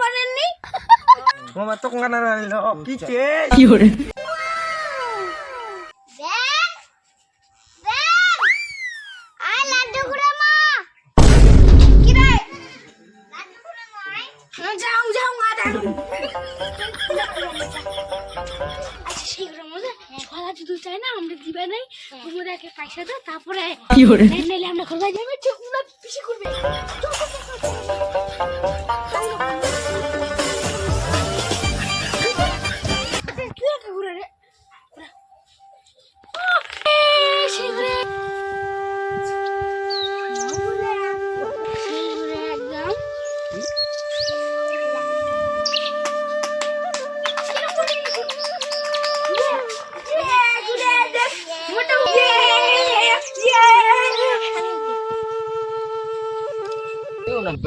পারেননি মামা তো কানা নিল কি মা কি রে লাড্ডু গুড়া মা যাও যাও মা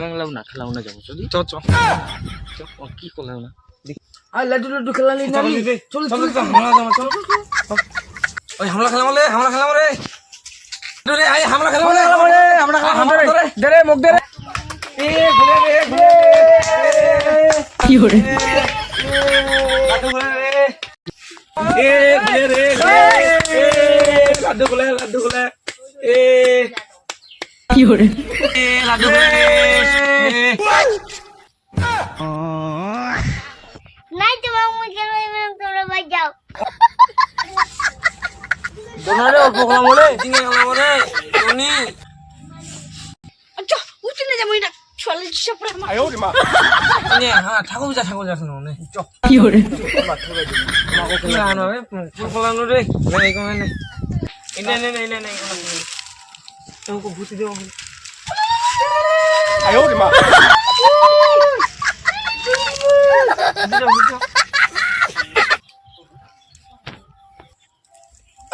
বাংলাও না খেলাও না যাব চলি? চ কি করলাম না আর লাডু লাডু খেলা নেই চল চল চল চল ওই হামলা এ ঘুরে রে লাডু ঘুরে এ ঘুরে রে লাডু ঘুরে এ। কি হরে লাডু ঘুরে নাই তো মামু কেন এমন তোমরা বাজাও দোনারে অল্প খেলা বলে জিঙে খেলা বলে টনি আচ্ছা উঠে না যাব এটা চলে সব আমার নে হ্যাঁ ঠাকুর যা ঠাকুর যা শুনো নে চ 有人，কি লানো রে ফুল রে নে এই নে নে নে নে নে নে তোকে ভূতি দেব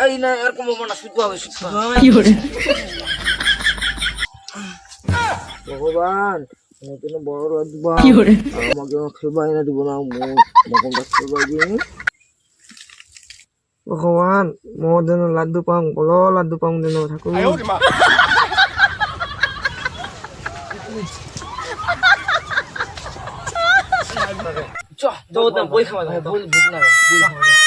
এই না এরকম হবে না শুধু হবে শুধু হবে 有人， ভগবান নতুন বড় রাখবা 有人， আমাকে খেলবাই না দিব না মকমটা খেলবাই দিন ভগবান মই যেন লাড্ডু পাওঁ বল লাড্ডু পাওঁ যেন থাকো বই খাওয়া যায় বই বুঝ না বই খাওয়া যায়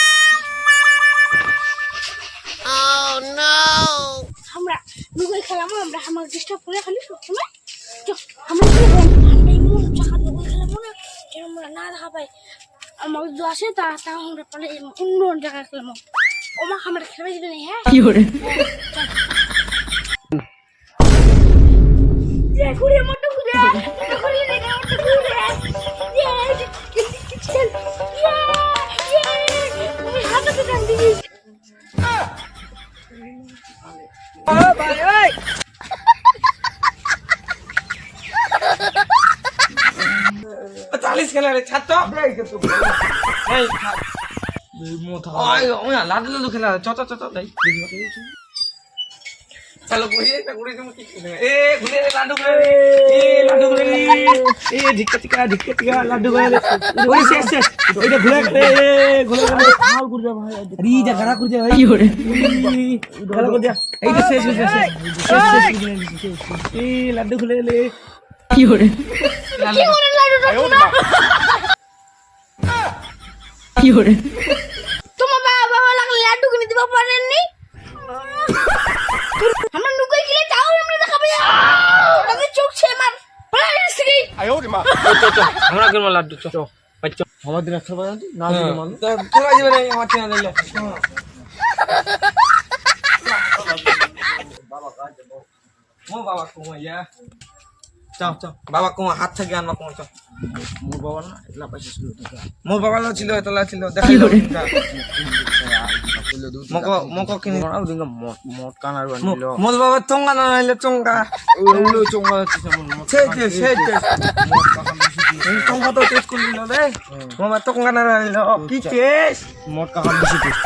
আমরা লুকাই খেলাম আমরা আমার ডিস্টার্ব করে খালি সবসময় আমরা কি? আমরা এমন জায়গা লুকাই খেলাম না যেন আমরা না দেখা পাই আমার যদি আসে তা আমরা পালে অন্য জায়গায় খেলাম ওমা আমরা খেলবে যদি নেই হ্যাঁ 有人，চ চ চ চ দেই চলো ঘুরিয়ে একটা ঘুরিয়ে তুমি কি এ ঘুরিয়ে রে লাড্ডু ঘুরে রে এ ধিক্কা টিকা ধিক্কা টিকা লাড্ডু গেলে ওই শেষ শেষ। এটা ঘুরে কি হরে যা শেষ এ লাড্ডু খুলে গেলে কি হরে কি হরে লাড্ডু কি তোমার বাবা লাড্ডু কিনে দিবা পারেননি আমরা কেন লাড্ডু বাচ্চা আমাদের একটা বাজে না দিলে তোরা যাবে না আমার চেনা দিলে মো বাবা বাবা কুমা হাত থেকে আনবা কুমা চাও বাবা না পয়সা ছিল মোর বাবা ছিল এতলা ছিল দেখাই moko moko kini orang udah nggak mot mot kan aruan dulu mot bawa tongga nana ile tongga ulu tongga cece cece ini tongga tuh tes kulino deh mama tongga nana ile kices mot kakak bisa tes